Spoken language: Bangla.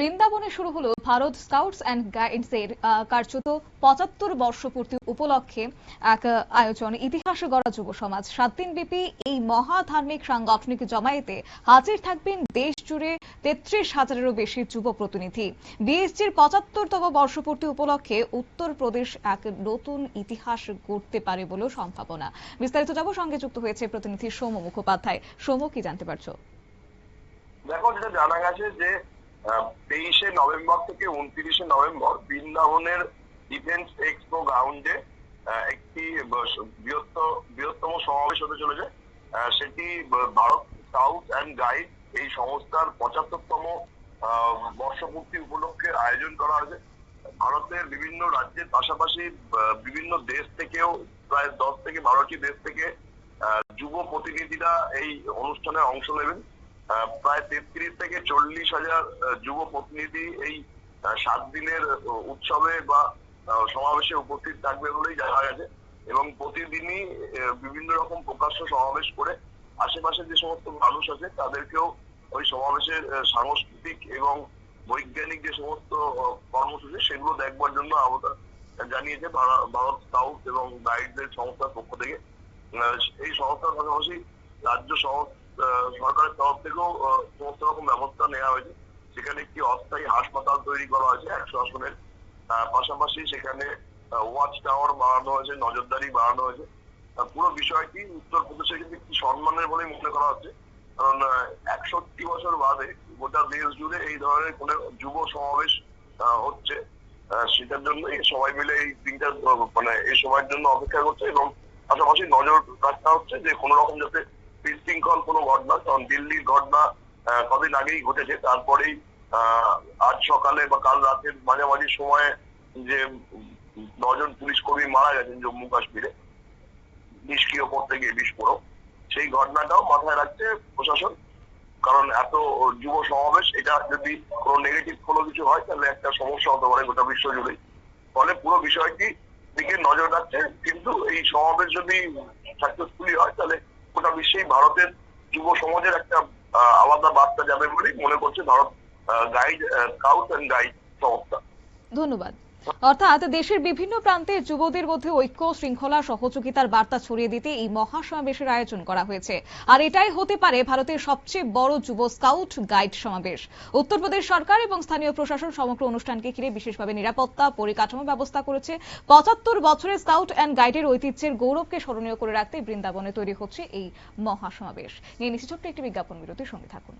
বৃন্দাবনে শুরু হলো ভারত স্কাউটস অ্যান্ড গাইডস এর আহ, কার্যত পঁচাত্তর বর্ষপূর্তি উপলক্ষে এক আয়োজন। ইতিহাসে গড়া যুব সমাজ। সাত দিন ব্যাপী এই মহা ধার্মিক সাংগঠনিক জমায়েতে হাজির থাকবেন দেশ জুড়ে তেত্রিশ হাজারেরও বেশি যুব প্রতিনিধি। বিএসজির পঁচাত্তরতম বর্ষপূর্তি উপলক্ষে উত্তরপ্রদেশ এক নতুন ইতিহাস গড়তে পারে বলেও সম্ভাবনা। বিস্তারিত যাব সঙ্গে যুক্ত হয়েছে প্রতিনিধি সৌম মুখোপাধ্যায়। সৌম কি জানতে পারছ? দেখো যেটা জানা গেছে যে তেইশে নভেম্বর থেকে উনত্রিশে নভেম্বর বৃন্দাবনের ডিফেন্স এক্সপো গ্রাউন্ডে একটি বৃহত্তম সমাবেশ হতে চলেছে। সেটি ভারত স্কাউট অ্যান্ড গাইড এই সংস্থার পঁচাত্তরতম বর্ষপূর্তি উপলক্ষে আয়োজন করা হয়েছে। ভারতের বিভিন্ন রাজ্যের পাশাপাশি বিভিন্ন দেশ থেকেও, প্রায় দশ থেকে বারোটি দেশ থেকে যুব প্রতিনিধিরা এই অনুষ্ঠানে অংশ নেবেন। প্রায় তেত্রিশ থেকে চল্লিশ হাজার যুব প্রতিনিধি এই সাত দিনের উৎসবে বা সমাবেশে উপস্থিত থাকবে বলেই জানা গেছে। এবং প্রতিদিনই বিভিন্ন রকম প্রকাশ্য সমাবেশ করে আশেপাশে যে সমস্ত মানুষ আছে তাদেরকেও ওই সমাবেশের সাংস্কৃতিক এবং বৈজ্ঞানিক যে সমস্ত কর্মসূচি সেগুলো দেখবার জন্য আহ্বান জানিয়েছে ভারা- ভারত স্কাউট এবং গাইডদের সংস্থার পক্ষ থেকে। এই সংস্থার পাশাপাশি রাজ্য আহ, সরকারের তরফ থেকেও সমস্ত রকম ব্যবস্থা নেওয়া হয়েছে। সেখানে একটি অস্থায়ী হাসপাতাল তৈরি করা হয়েছে, একশো আসনের। পাশাপাশি সেখানে ওয়াচ টাওয়ার বাড়ানো হয়েছে, নজরদারি বাড়ানো হয়েছে। পুরো বিষয়টি উত্তরপ্রদেশে কিন্তু একটি সম্মানের বলেই মনে করা হচ্ছে। কারণ একষট্টি বছর বাদে গোটা দেশ জুড়ে এই ধরনের কোন যুব সমাবেশ হচ্ছে। সেটার জন্য সবাই মিলে এই দিনটা মানে এই সময়ের জন্য অপেক্ষা করছে এবং পাশাপাশি নজর রাখা হচ্ছে যে কোনো রকম যাতে বিশৃঙ্খল কোনো ঘটনা, কারণ দিল্লির ঘটনা কদিন আগেই ঘটেছে। তারপরেই আজ সকালে বা কাল রাতের মাঝামাঝি সময়ে যে নজন পুলিশ কর্মী মারা গেছেন জম্মু কাশ্মীরে, নিষ্ক্রিয় করতে গিয়ে বিস্ফোরক, সেই ঘটনাটাও মাথায় রাখছে প্রশাসন। কারণ এত যুব সমাবেশ, এটা যদি কোনো নেগেটিভ কোনো কিছু হয়, তাহলে একটা সমস্যা হতে পারে গোটা বিশ্ব জুড়ে ফলে পুরো বিষয়টি দিকে নজর রাখছে। কিন্তু এই সমাবেশ যদি সাকসেসফুলি হয়, তাহলে গোটা বিশ্বেই ভারতের যুব সমাজের একটা আলাদা বার্তা যাবে বলেই মনে করছে Bharat guide scout and guide সংস্থা। ধন্যবাদ। অর্থাৎ দেশের বিভিন্ন প্রান্তে যুবদের মধ্যে ঐক্য, শৃঙ্খলা, সহযোগিতার বার্তা ছড়িয়ে দিতে এই মহাসমাবেশের আয়োজন করা হয়েছে। আর এটাই হতে পারে ভারতের সবচেয়ে বড় যুব স্কাউট গাইড সমাবেশ। উত্তরপ্রদেশ সরকার এবং স্থানীয় প্রশাসন সমগ্র অনুষ্ঠানকে ঘিরে বিশেষভাবে নিরাপত্তা, পরিকাঠামো ব্যবস্থা করেছে। পঁচাত্তর বছরের স্কাউট অ্যান্ড গাইডের ঐতিহ্যের গৌরবকে স্মরণীয় করে রাখতে বৃন্দাবনে তৈরি হচ্ছে এই মহাসমাবেশ। নিয়ে নিচ্ছি ছোট্ট একটি বিজ্ঞাপন বিরতির সঙ্গে থাকুন।